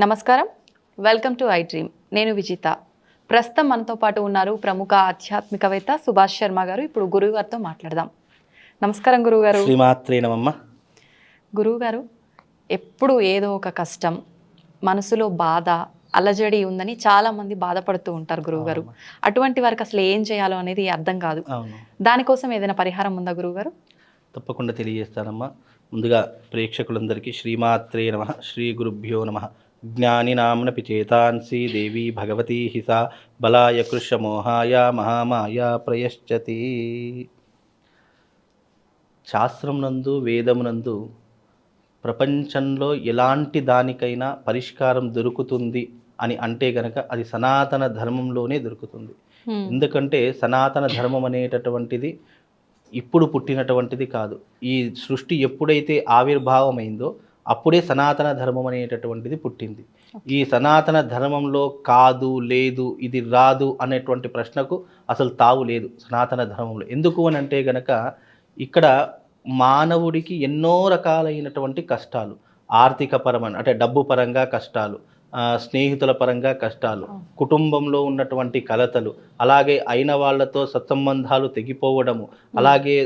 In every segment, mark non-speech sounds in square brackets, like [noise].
నమస్కారం. Welcome to I dream నేను విజిత. ప్రస్తుతం మనతో పాటు ఉన్నారు ప్రముఖ ఆధ్యాత్మికవేత్త సుభాష్ శర్మ గారు. ఇప్పుడు గురువు గారితో మాట్లాడదాం. నమస్కారం గురువు గారు గురువు గారు ఎప్పుడు ఏదో ఒక కష్టం మనసులో బాధ అలజడి ఉందని చాలా మంది బాధపడుతూ ఉంటారు గురువు గారు అటువంటి వారికి అసలు ఏం చేయాలో అనేది అర్థం కాదు. దానికోసం ఏదైనా పరిహారం ఉందా గురువు గారు తప్పకుండా తెలియజేస్తానమ్మా. ముందుగా ప్రేక్షకులందరికీ శ్రీమాత్రే నమ శ్రీ గురుభ్యో నమ. జ్ఞానినాంనపి చేతాంసి దేవి భగవతి హిసా బలాయ కృషమోహాయ మహామాయ ప్రయశ్చతి. శాస్త్రమునందు వేదమునందు ప్రపంచంలో ఎలాంటి దానికైనా పరిష్కారం దొరుకుతుంది అని అంటే గనక అది సనాతన ధర్మంలోనే దొరుకుతుంది. ఎందుకంటే సనాతన ధర్మం అనేటటువంటిది ఇప్పుడు పుట్టినటువంటిది కాదు. ఈ సృష్టి ఎప్పుడైతే ఆవిర్భావమైందో అప్పుడే సనాతన ధర్మం అనేటటువంటిది పుట్టింది. ఈ సనాతన ధర్మంలో కాదు లేదు ఇది రాదు అనేటువంటి ప్రశ్నకు అసలు తావు లేదు సనాతన ధర్మంలో. ఎందుకు అని అంటే గనక ఇక్కడ మానవుడికి ఎన్నో రకాలైనటువంటి కష్టాలు. ఆర్థిక పరమైన అంటే డబ్బు పరంగా కష్టాలు స్నేహితుల పరంగా కష్టాలు కుటుంబంలో ఉన్నటువంటి కలతలు అలాగే అయిన వాళ్ళతో సత్సంబంధాలు తెగిపోవడము అలాగే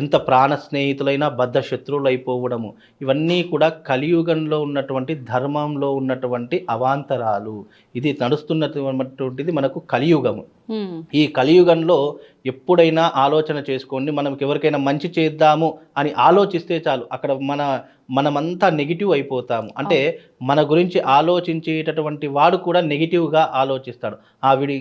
ఎంత ప్రాణ స్నేహితులైనా బద్ధ శత్రువులు అయిపోవడము ఇవన్నీ కూడా కలియుగంలో ఉన్నటువంటి ధర్మంలో ఉన్నటువంటి అవాంతరాలు. ఇది నడుస్తున్నటువంటిది మనకు కలియుగము. ఈ కలియుగంలో ఎప్పుడైనా ఆలోచన చేసుకోండి మనం ఎవరికైనా మంచి చేద్దాము అని ఆలోచిస్తే చాలు. అక్కడ మన మనమంతా నెగిటివ్ అయిపోతాము. అంటే మన గురించి ఆలోచించేటటువంటి వాడు కూడా నెగిటివ్గా ఆలోచిస్తాడు. ఆ వీడి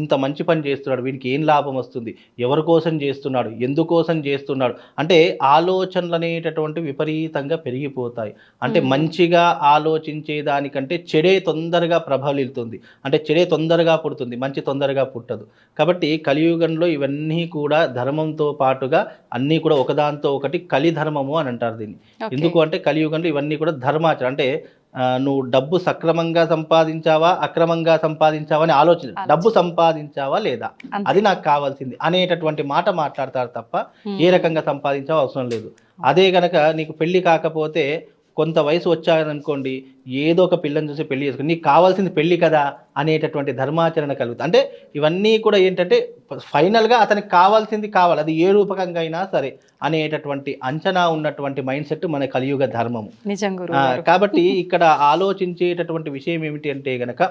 ఇంత మంచి పని చేస్తున్నాడు వీడికి ఏం లాభం వస్తుంది? ఎవరి కోసం చేస్తున్నాడు? ఎందుకోసం చేస్తున్నాడు? అంటే ఆలోచనలు అనేటటువంటి విపరీతంగా పెరిగిపోతాయి. అంటే మంచిగా ఆలోచించే దానికంటే చెడే తొందరగా ప్రబలితుంది అంటే చెడే తొందరగా పుడుతుంది మంచి తొందరగా పుట్టదు. కాబట్టి కలియుగంలో ఇవన్నీ కూడా ధర్మంతో పాటుగా అన్నీ కూడా ఒకదాంతో ఒకటి కలి ధర్మము అని అంటారు దీన్ని. ఎందుకు అంటే కలియుగంలో ఇవన్నీ కూడా ధర్మాచరణ అంటే నువ్వు డబ్బు సక్రమంగా సంపాదించావా అక్రమంగా సంపాదించావా అని ఆలోచన. డబ్బు సంపాదించావా లేదా. అది నాకు కావాల్సింది అనేటటువంటి మాట మాట్లాడతారు తప్ప. ఏ రకంగా సంపాదించావో అవసరం లేదు అదే గనక నీకు పెళ్ళి కాకపోతే కొంత వయసు వచ్చారనుకోండి ఏదో ఒక పిల్లని చూసి పెళ్ళి చేసుకుని నీకు కావాల్సింది పెళ్ళి కదా అనేటటువంటి ధర్మాచరణ కలుగుతుంది. అంటే ఇవన్నీ కూడా ఏంటంటే ఫైనల్గా అతనికి కావాల్సింది కావాలి అది ఏ రూపకంగా అయినా సరే అనేటటువంటి అంచనా ఉన్నటువంటి మైండ్ సెట్ మన కలియుగ ధర్మము. కాబట్టి ఇక్కడ ఆలోచించేటటువంటి విషయం ఏమిటి అంటే గనక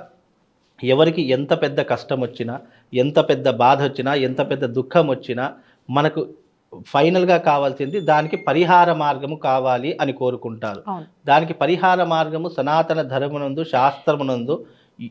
ఎవరికి ఎంత పెద్ద కష్టం వచ్చినా ఎంత పెద్ద బాధ వచ్చినా ఎంత పెద్ద దుఃఖం వచ్చినా మనకు ఫైనల్గా కావాల్సింది దానికి పరిహార మార్గము కావాలి అని కోరుకుంటారు. దానికి పరిహార మార్గము సనాతన ధర్మనందు శాస్త్రమునందు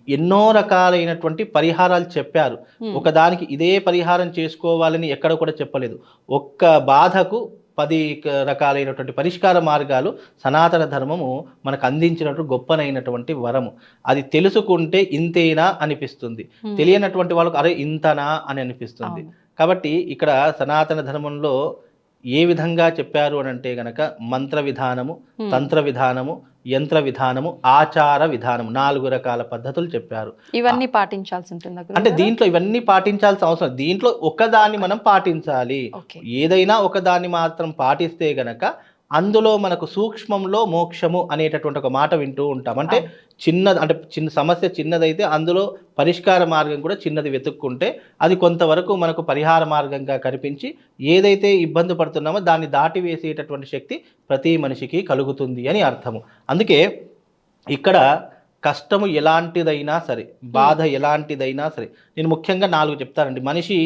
ఎన్నో రకాలైనటువంటి పరిహారాలు చెప్పారు. ఒకదానికి ఇదే పరిహారం చేసుకోవాలని ఎక్కడ కూడా చెప్పలేదు. ఒక్క బాధకు పది రకాలైనటువంటి పరిష్కార మార్గాలు సనాతన ధర్మము మనకు అందించినట్టు గొప్పనైనటువంటి వరము. అది తెలుసుకుంటే ఇంతేనా అనిపిస్తుంది. తెలియనటువంటి వాళ్ళకు అరే ఇంతనా అని అనిపిస్తుంది. కాబట్టి ఇక్కడ సనాతన ధర్మంలో ఏ విధంగా చెప్పారు అని అంటే గనక మంత్ర విధానము. తంత్ర విధానము యంత్ర విధానము ఆచార విధానము నాలుగు రకాల పద్ధతులు చెప్పారు ఇవన్నీ పాటించాల్సి ఉంటుందా అంటే? దీంట్లో ఇవన్నీ పాటించాల్సిన అవసరం. దీంట్లో ఒకదాన్ని మనం పాటించాలి ఏదైనా ఒకదాన్ని మాత్రం పాటిస్తే గనక అందులో మనకు సూక్ష్మంలో మోక్షము అనేటటువంటి ఒక మాట వింటూ ఉంటాం. అంటే చిన్న అంటే చిన్న సమస్య చిన్నదైతే అందులో పరిష్కార మార్గం కూడా చిన్నది వెతుక్కుంటే అది కొంతవరకు మనకు పరిహార మార్గంగా కనిపించి ఏదైతే ఇబ్బంది పడుతున్నామో దాన్ని దాటివేసేటటువంటి శక్తి ప్రతి మనిషికి కలుగుతుంది అని అర్థము. అందుకే ఇక్కడ కష్టము ఎలాంటిదైనా సరే బాధ ఎలాంటిదైనా సరే నేను ముఖ్యంగా నాలుగు చెప్తానండి. మనిషి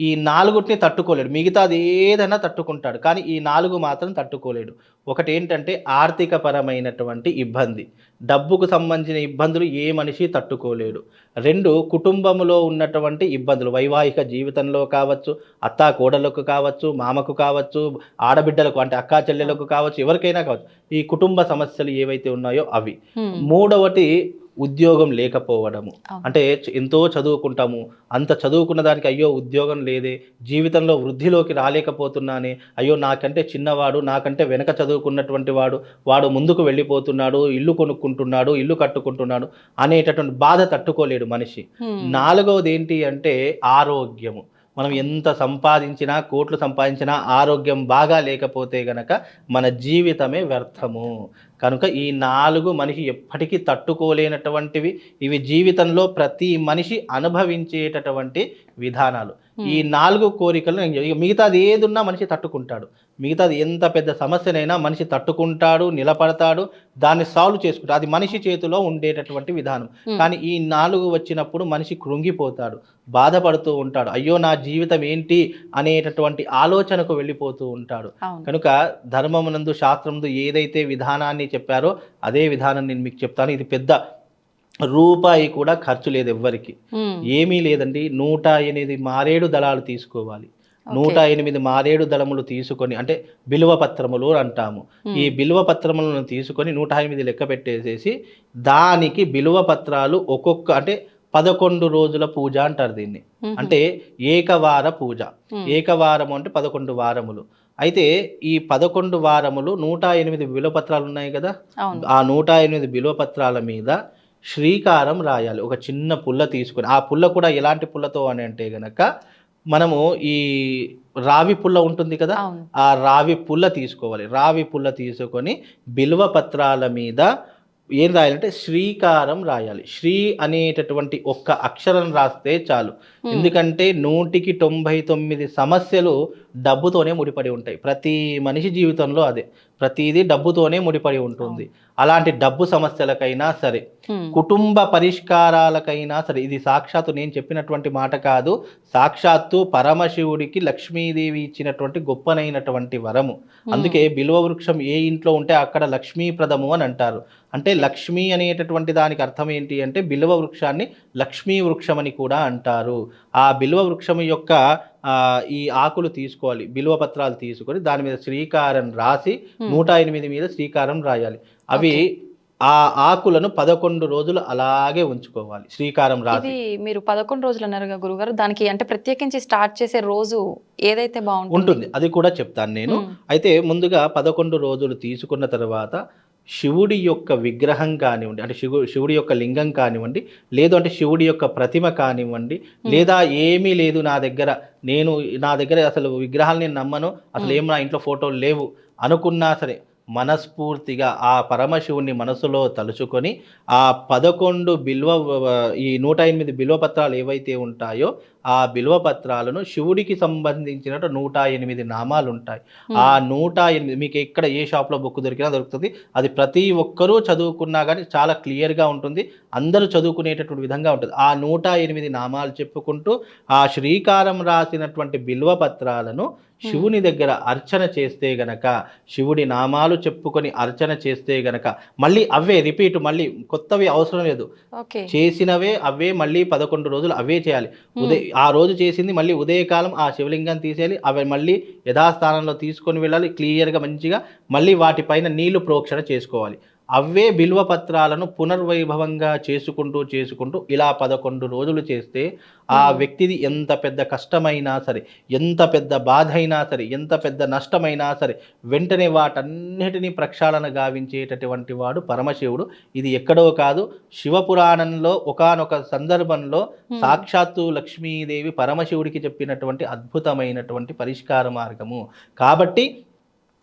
ఈ నాలుగుటిని తట్టుకోలేడు. మిగతాది ఏదైనా తట్టుకుంటాడు. కానీ ఈ నాలుగు మాత్రం తట్టుకోలేడు. ఒకటి ఏంటంటే ఆర్థిక పరమైనటువంటి ఇబ్బంది. డబ్బుకు సంబంధించిన ఇబ్బందులు ఏ మనిషి తట్టుకోలేడు. రెండు కుటుంబంలో ఉన్నటువంటి ఇబ్బందులు. వైవాహిక జీవితంలో కావచ్చు అత్తా కోడలకు కావచ్చు మామకు కావచ్చు ఆడబిడ్డలకు అంటే అక్కా చెల్లెలకు కావచ్చు ఎవరికైనా కావచ్చు. ఈ కుటుంబ సమస్యలు ఏవైతే ఉన్నాయో అవి. హ్మ్. ఉద్యోగం లేకపోవడము. అంటే ఎంతో చదువుకుంటాము. అంత చదువుకున్న దానికి అయ్యో ఉద్యోగం లేదే. జీవితంలో వృద్ధిలోకి రాలేకపోతున్నానే. అయ్యో నాకంటే చిన్నవాడు నాకంటే వెనక చదువుకున్నటువంటి వాడు వాడు ముందుకు వెళ్ళిపోతున్నాడు ఇల్లు కొనుక్కుంటున్నాడు ఇల్లు కట్టుకుంటున్నాడు అనేటటువంటి బాధ తట్టుకోలేడు మనిషి. నాలుగవది ఏంటి అంటే ఆరోగ్యము. మనం ఎంత సంపాదించినా కోట్లు సంపాదించినా ఆరోగ్యం బాగా లేకపోతే గనక మన జీవితమే వ్యర్థము. కనుక ఈ నాలుగు మనిషి ఎప్పటికీ తట్టుకోలేనటువంటివి. ఇవి జీవితంలో ప్రతి మనిషి అనుభవించేటటువంటి విధానాలు. ఈ నాలుగు కోరికలు మిగతాది ఏది ఉన్నా మనిషి తట్టుకుంటాడు. మిగతాది ఎంత పెద్ద సమస్యనైనా మనిషి తట్టుకుంటాడు నిలబడతాడు దాన్ని సాల్వ్ చేసుకుంటాడు. అది మనిషి చేతిలో ఉండేటటువంటి విధానం. కానీ ఈ నాలుగు వచ్చినప్పుడు మనిషి కృంగిపోతాడు బాధపడుతూ ఉంటాడు. అయ్యో నా జీవితం ఏంటి అనేటటువంటి ఆలోచనకు వెళ్ళిపోతూ ఉంటాడు. కనుక ధర్మమునందు శాస్త్రముందు ఏదైతే విధానాన్ని చెప్పారో అదే విధానం నేను మీకు చెప్తాను. ఇది పెద్ద రూపాయి కూడా ఖర్చు లేదు ఎవ్వరికి. ఏమీ లేదండి. నూట ఎనిమిది మారేడు దళాలు తీసుకోవాలి. నూట ఎనిమిది మారేడు దళములు తీసుకొని అంటే బిలువ పత్రములు అంటాము. ఈ బిలువ పత్రములను తీసుకొని నూట ఎనిమిది లెక్క పెట్టేసేసి దానికి బిలువ పత్రాలు ఒక్కొక్క అంటే పదకొండు రోజుల పూజ అంటారు దీన్ని. అంటే ఏకవార పూజ. ఏకవారము అంటే పదకొండు వారములు. అయితే ఈ పదకొండు వారములు నూట ఎనిమిది బిలువపత్రాలు ఉన్నాయి కదా ఆ నూట ఎనిమిది బిలువపత్రాల మీద శ్రీకారం రాయాలి. ఒక చిన్న పుల్ల తీసుకొని. ఆ పుల్ల కూడా ఎలాంటి పుల్లతో అని అంటే గనక మనము ఈ రావి పుల్ల ఉంటుంది కదా? ఆ రావి పుల్ల తీసుకోవాలి. రావి పుల్ల తీసుకొని బిల్వ పత్రాల మీద ఏం రాయాలంటే శ్రీకారం రాయాలి. శ్రీ అనేటటువంటి ఒక్క అక్షరం రాస్తే చాలు. ఎందుకంటే నూటికి తొంభై తొమ్మిది సమస్యలు డబ్బుతోనే ముడిపడి ఉంటాయి. ప్రతి మనిషి జీవితంలో అదే. ప్రతిదీ డబ్బుతోనే ముడిపడి ఉంటుంది. అలాంటి డబ్బు సమస్యలకైనా సరే కుటుంబ పరిష్కారాలకైనా సరే ఇది సాక్షాత్తు నేను చెప్పినటువంటి మాట కాదు సాక్షాత్తు పరమశివుడికి లక్ష్మీదేవి ఇచ్చినటువంటి గొప్పనైనటువంటి వరము. అందుకే బిల్వ వృక్షం ఏ ఇంట్లో ఉంటే అక్కడ లక్ష్మీప్రదము అని అంటారు. అంటే లక్ష్మి అనేటటువంటి దానికి అర్థం ఏంటి అంటే బిల్వ వృక్షాన్ని లక్ష్మీ వృక్షం అని కూడా అంటారు. ఆ బిల్వ వృక్షం యొక్క ఈ ఆకులు తీసుకోవాలి బిల్వ పత్రాలు తీసుకొని దాని మీద శ్రీకారం రాసి. నూట ఎనిమిది మీద శ్రీకారం రాయాలి. అవి ఆ ఆకులను పదకొండు రోజులు అలాగే ఉంచుకోవాలి శ్రీకారం రాసి. మీరు పదకొండు రోజులు అన్నారు గురుగారు దానికి అంటే ప్రత్యేకించి స్టార్ట్ చేసే రోజు ఏదైతే బాగుంటుంది? ఉంటుంది అది కూడా చెప్తాను నేను. అయితే ముందుగా పదకొండు రోజులు తీసుకున్న తర్వాత శివుడి యొక్క విగ్రహం కానివ్వండి అంటే శివు శివుడి యొక్క లింగం కానివ్వండి లేదు అంటే శివుడి యొక్క ప్రతిమ కానివ్వండి లేదా ఏమీ లేదు నా దగ్గర నేను నా దగ్గర అసలు విగ్రహాలు నేను నమ్మను అసలు ఏం నా ఇంట్లో ఫోటోలు లేవు అనుకున్నా సరే మనస్ఫూర్తిగా ఆ పరమశివుని మనసులో తలుచుకొని ఆ పదకొండు బిల్వ ఈ నూట ఎనిమిది బిల్వ పత్రాలు ఏవైతే ఉంటాయో ఆ బిల్వ పత్రాలను శివుడికి సంబంధించిన నూట ఎనిమిది నామాలు ఉంటాయి ఆ నూట ఎనిమిది మీకు ఎక్కడ ఏ షాప్లో బుక్ దొరికినా దొరుకుతుంది. అది ప్రతి ఒక్కరూ చదువుకున్నా కానీ చాలా క్లియర్గా ఉంటుంది. అందరూ చదువుకునేటటువంటి విధంగా ఉంటుంది. ఆ నూట ఎనిమిది నామాలు చెప్పుకుంటూ ఆ శ్రీకారం రాసినటువంటి బిల్వ పత్రాలను శివుని దగ్గర అర్చన చేస్తే గనక శివుడి నామాలు చెప్పుకొని అర్చన చేస్తే గనక మళ్ళీ అవే రిపీట్ మళ్ళీ కొత్తవి అవసరం లేదు. చేసినవే అవే మళ్ళీ పదకొండు రోజులు అవే చేయాలి. ఉదయ ఆ రోజు చేసింది మళ్ళీ ఉదయకాలం ఆ శివలింగాన్ని తీసేయాలి. అవి మళ్ళీ యథాస్థానంలో తీసుకొని వెళ్ళాలి క్లియర్గా మంచిగా మళ్ళీ వాటిపైన నీళ్ళు ప్రోక్షణ చేసుకోవాలి. అవే బిల్వ పత్రాలను పునర్వైభవంగా చేసుకుంటూ చేసుకుంటూ ఇలా పదకొండు రోజులు చేస్తే ఆ వ్యక్తిది ఎంత పెద్ద కష్టమైనా సరే ఎంత పెద్ద బాధ అయినా సరే ఎంత పెద్ద నష్టమైనా సరే వెంటనే వాటన్నిటినీ ప్రక్షాళన గావించేటటువంటి వాడు పరమశివుడు. ఇది ఎక్కడో కాదు శివపురాణంలో ఒకానొక సందర్భంలో సాక్షాత్తు లక్ష్మీదేవి పరమశివుడికి చెప్పినటువంటి అద్భుతమైనటువంటి పరిష్కార మార్గము. కాబట్టి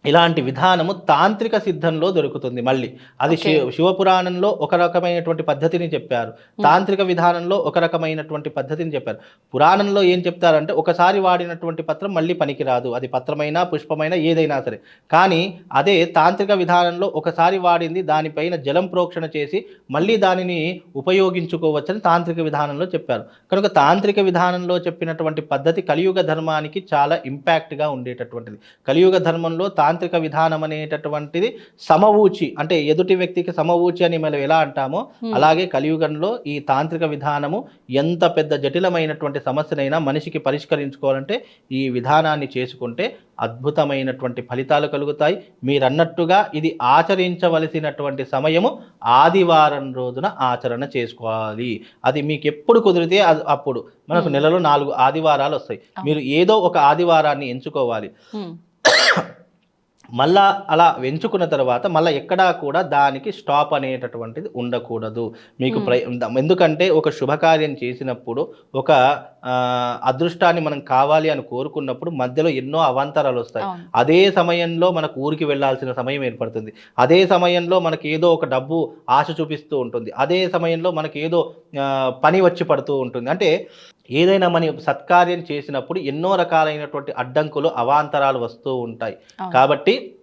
ఇలాంటి విధానము తాంత్రిక సిద్ధంలో దొరుకుతుంది మళ్ళీ. అది శివ శివపురాణంలో ఒక రకమైనటువంటి పద్ధతిని చెప్పారు. తాంత్రిక విధానంలో ఒక రకమైనటువంటి పద్ధతిని చెప్పారు. పురాణంలో ఏం చెప్తారంటే ఒకసారి వాడినటువంటి పత్రం మళ్ళీ పనికిరాదు. అది పత్రమైనా పుష్పమైనా ఏదైనా సరే. కానీ అదే తాంత్రిక విధానంలో ఒకసారి వాడింది దానిపైన జలం ప్రోక్షణ చేసి మళ్ళీ దానిని ఉపయోగించుకోవచ్చని తాంత్రిక విధానంలో చెప్పారు. కనుక తాంత్రిక విధానంలో చెప్పినటువంటి పద్ధతి కలియుగ ధర్మానికి చాలా ఇంపాక్ట్గా ఉండేటటువంటిది. కలియుగ ధర్మంలో తాంత్రిక విధానం అనేటటువంటిది సమవూచి అంటే ఎదుటి వ్యక్తికి సమవూచి అని మనం ఎలా అంటామో అలాగే కలియుగంలో ఈ తాంత్రిక విధానము ఎంత పెద్ద జటిలమైనటువంటి సమస్యనైనా మనిషికి పరిష్కరించుకోవాలంటే ఈ విధానాన్ని చేసుకుంటే అద్భుతమైనటువంటి ఫలితాలు కలుగుతాయి. మీరన్నట్టుగా ఇది ఆచరించవలసినటువంటి సమయము ఆదివారం రోజున ఆచరణ చేసుకోవాలి. అది మీకు ఎప్పుడు కుదిరితే అది అప్పుడు మనకు నెలలో నాలుగు ఆదివారాలు వస్తాయి. మీరు ఏదో ఒక ఆదివారాన్ని ఎంచుకోవాలి. మళ్ళా అలా ఎంచుకున్న తర్వాత మళ్ళీ ఎక్కడా కూడా దానికి స్టాప్ అనేటటువంటిది ఉండకూడదు. మీకు ప్ర ఎందుకంటే ఒక శుభకార్యం చేసినప్పుడు ఒక అదృష్టాన్ని మనం కావాలి అని కోరుకున్నప్పుడు మధ్యలో ఎన్నో అవాంతరాలు వస్తాయి. అదే సమయంలో మనకు ఊరికి వెళ్ళాల్సిన సమయం ఏర్పడుతుంది. అదే సమయంలో మనకి ఏదో ఒక డబ్బు ఆశ చూపిస్తూ ఉంటుంది. అదే సమయంలో మనకి ఏదో పని వచ్చి పడుతూ ఉంటుంది. అంటే ఏదైనా మన సత్కార్యం చేసినప్పుడు ఎన్నో రకాలైనటువంటి అడ్డంకులు అవాంతరాలు వస్తూ ఉంటాయి. కాబట్టి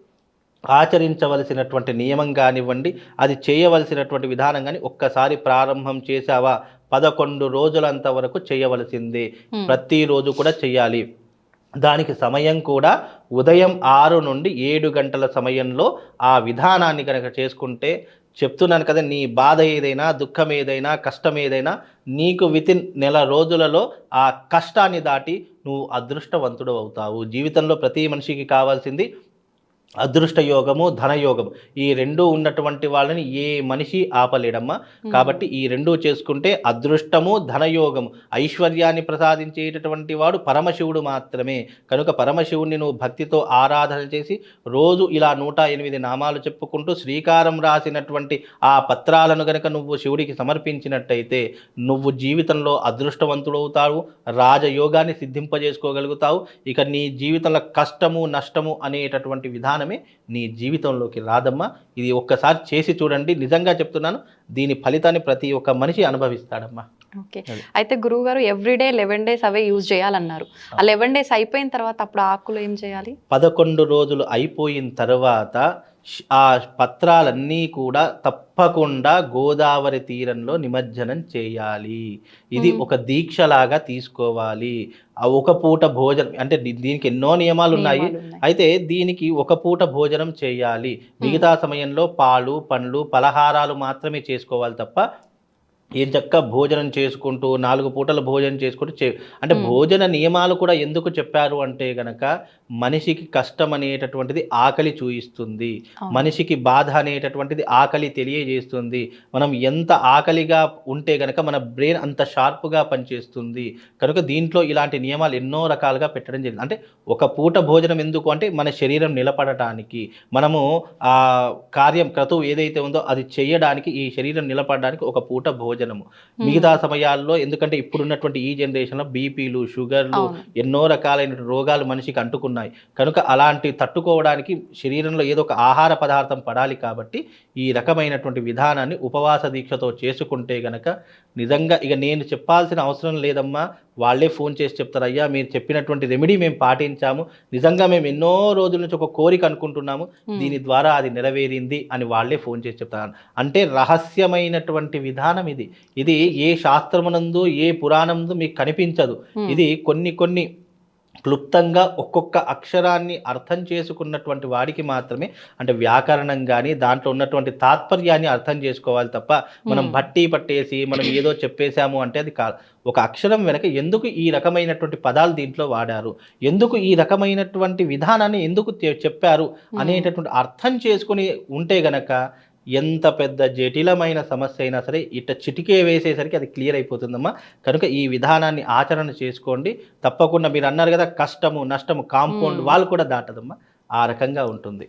ఆచరించవలసినటువంటి నియమం కానివ్వండి అది చేయవలసినటువంటి విధానం కానీ ఒక్కసారి ప్రారంభం చేసావా పదకొండు రోజులంత వరకు చేయవలసిందే. ప్రతిరోజు కూడా చేయాలి దానికి సమయం కూడా ఉదయం ఆరు నుండి ఏడు గంటల సమయంలో ఆ విధానాన్ని కనుక చేసుకుంటే చెప్తున్నాను కదా నీ బాధ ఏదైనా దుఃఖం ఏదైనా కష్టం ఏదైనా నీకు వితిన్ నెల రోజులలో ఆ కష్టాన్ని దాటి నువ్వు అదృష్టవంతుడు అవుతావు. జీవితంలో ప్రతి మనిషికి కావాల్సింది అదృష్ట యోగము ధనయోగము. ఈ రెండు ఉన్నటువంటి వాళ్ళని ఏ మనిషి ఆపలేడమ్మా. కాబట్టి ఈ రెండు చేసుకుంటే అదృష్టము ధనయోగము ఐశ్వర్యాన్ని ప్రసాదించేటటువంటి వాడు పరమశివుడు మాత్రమే. కనుక పరమశివుడిని నువ్వు భక్తితో ఆరాధన చేసి రోజు ఇలా నూట ఎనిమిది నామాలు చెప్పుకుంటూ శ్రీకారం రాసినటువంటి ఆ పత్రాలను గనక నువ్వు శివుడికి సమర్పించినట్టయితే నువ్వు జీవితంలో అదృష్టవంతుడవుతావు రాజయోగాన్ని సిద్ధింపజేసుకోగలుగుతావు. ఇక నీ జీవితంలో కష్టము నష్టము అనేటటువంటి విధానమే నీ జీవితంలోకి రాదమ్మా. ఇది ఒక్కసారి చేసి చూడండి. నిజంగా చెప్తున్నాను దీని ఫలితాన్ని ప్రతి ఒక్క మనిషి అనుభవిస్తాడమ్మా. ఓకే. అయితే గురువు గారు ఎవ్రీడే లెవెన్ డేస్ అవే యూజ్ చేయాలన్నారు. ఆ. లెవెన్ డేస్ అయిపోయిన తర్వాత అప్పుడు ఆకులు ఏం చేయాలి? పదకొండు రోజులు అయిపోయిన తర్వాత ఆ పత్రాలన్నీ కూడా తప్పకుండా గోదావరి తీరంలో నిమజ్జనం చేయాలి. ఇది. ఒక దీక్షలాగా తీసుకోవాలి. ఆ ఒక పూట భోజనం అంటే దీనికి ఎన్నో నియమాలు ఉన్నాయి. నియమాలు ఉన్నాయి. అయితే దీనికి ఒక పూట భోజనం చేయాలి. మిగతా సమయంలో పాలు పండ్లు పలహారాలు మాత్రమే చేసుకోవాలి తప్ప ఏం చక్క భోజనం చేసుకుంటూ నాలుగు పూటల భోజనం చేసుకుంటూ చే అంటే. భోజన నియమాలు కూడా ఎందుకు చెప్పారు అంటే గనక మనిషికి కష్టం అనేటటువంటిది ఆకలి చూయిస్తుంది. మనిషికి బాధ అనేటటువంటిది ఆకలి తెలియజేస్తుంది మనం ఎంత ఆకలిగా ఉంటే గనక మన బ్రెయిన్ అంత షార్ప్గా పనిచేస్తుంది కనుక దీంట్లో ఇలాంటి నియమాలు ఎన్నో రకాలుగా పెట్టడం జరిగింది అంటే ఒక పూట భోజనం ఎందుకు అంటే మన శరీరం నిలబడటానికి మనము ఆ కార్యం క్రతువు ఏదైతే ఉందో అది చేయడానికి ఈ శరీరం నిలబడడానికి ఒక పూట భోజనము మిగతా సమయాల్లో ఎందుకంటే ఇప్పుడున్నటువంటి ఈ జనరేషన్లో బీపీలు షుగర్లు. ఎన్నో రకాలైన రోగాలు మనిషికి అంటుకున్నాయి. కనుక అలాంటి తట్టుకోవడానికి శరీరంలో ఏదో ఒక ఆహార పదార్థం పడాలి కాబట్టి ఈ రకమైనటువంటి విధానాన్ని ఉపవాస దీక్షతో చేసుకుంటే గనక నిజంగా ఇక నేను చెప్పాల్సిన అవసరం లేదమ్మా వాళ్ళే ఫోన్ చేసి చెప్తారు అయ్యా మీరు చెప్పినటువంటి రెమెడీ మేము పాటించాము. నిజంగా మేము ఎన్నో రోజుల నుంచి ఒక కోరిక అనుకుంటున్నాము. దీని ద్వారా అది నెరవేరింది అని వాళ్ళే ఫోన్ చేసి చెప్తారు. అంటే రహస్యమైనటువంటి విధానం ఇది. ఇది ఏ శాస్త్రమునందు ఏ పురాణందు మీకు కనిపించదు. ఇది కొన్ని కొన్ని క్లుప్తంగా ఒక్కొక్క అక్షరాన్ని అర్థం చేసుకున్నటువంటి వాడికి మాత్రమే అంటే వ్యాకరణం కానీ దాంట్లో ఉన్నటువంటి తాత్పర్యాన్ని అర్థం చేసుకోవాలి తప్ప మనం. బట్టి పట్టేసి మనం ఏదో చెప్పేశాము అంటే అది కాదు. ఒక అక్షరం వెనక ఎందుకు ఈ రకమైనటువంటి పదాలు దీంట్లో వాడారు? ఎందుకు ఈ రకమైనటువంటి విధానాన్ని ఎందుకు చెప్పారు? అనేటటువంటి అర్థం చేసుకుని ఉంటే గనక ఎంత పెద్ద జటిలమైన సమస్య అయినా సరే ఇట్ట చిటికే వేసేసరికి అది క్లియర్ అయిపోతుందమ్మా. కనుక ఈ విధానాన్ని ఆచరణ చేసుకోండి. తప్పకుండా మీరు అన్నారు కదా కష్టము నష్టము కాంపౌండ్. వాళ్ళు కూడా దాటదమ్మా. ఆ రకంగా ఉంటుంది.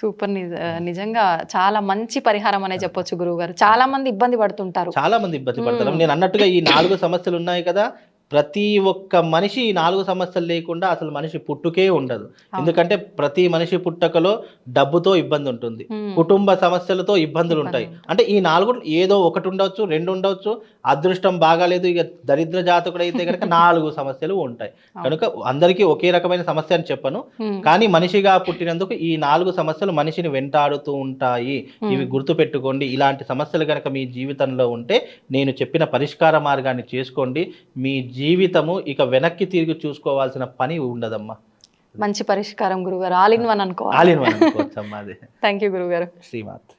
సూపర్ నిజ నిజంగా చాలా మంచి పరిహారం అనే చెప్పొచ్చు గురువు గారు చాలా మంది ఇబ్బంది పడుతుంటారు. చాలా మంది ఇబ్బంది పడతారు. నేను అన్నట్టుగా ఈ నాలుగు సమస్యలు ఉన్నాయి కదా ప్రతి ఒక్క మనిషి ఈ నాలుగు సమస్యలు లేకుండా అసలు మనిషి పుట్టుకే ఉండదు. ఎందుకంటే ప్రతి మనిషి పుట్టకలో డబ్బుతో ఇబ్బంది ఉంటుంది. కుటుంబ సమస్యలతో ఇబ్బందులు ఉంటాయి. అంటే ఈ నాలుగు ఏదో ఒకటి ఉండొచ్చు రెండు ఉండొచ్చు అదృష్టం బాగాలేదు ఇక దరిద్ర జాతకుడు అయితే కనుక [laughs] నాలుగు సమస్యలు ఉంటాయి. కనుక అందరికీ ఒకే రకమైన సమస్య అని చెప్పను. కానీ మనిషిగా పుట్టినందుకు ఈ నాలుగు సమస్యలు మనిషిని వెంటాడుతూ ఉంటాయి. ఇవి. గుర్తుపెట్టుకోండి. ఇలాంటి సమస్యలు కనుక మీ జీవితంలో ఉంటే నేను చెప్పిన పరిష్కార మార్గాన్ని చేసుకోండి. మీ జీవితము ఇక వెనక్కి తిరిగి చూసుకోవాల్సిన పని ఉండదమ్మా. మంచి పరిష్కారం గురువు గారు ఆల్ ఇన్ వన్ అనుకోవాలి. ఆలిన్ అనుకోవచ్చమ్మా అది. [laughs] థ్యాంక్ యూ గురువు గారు శ్రీమాత్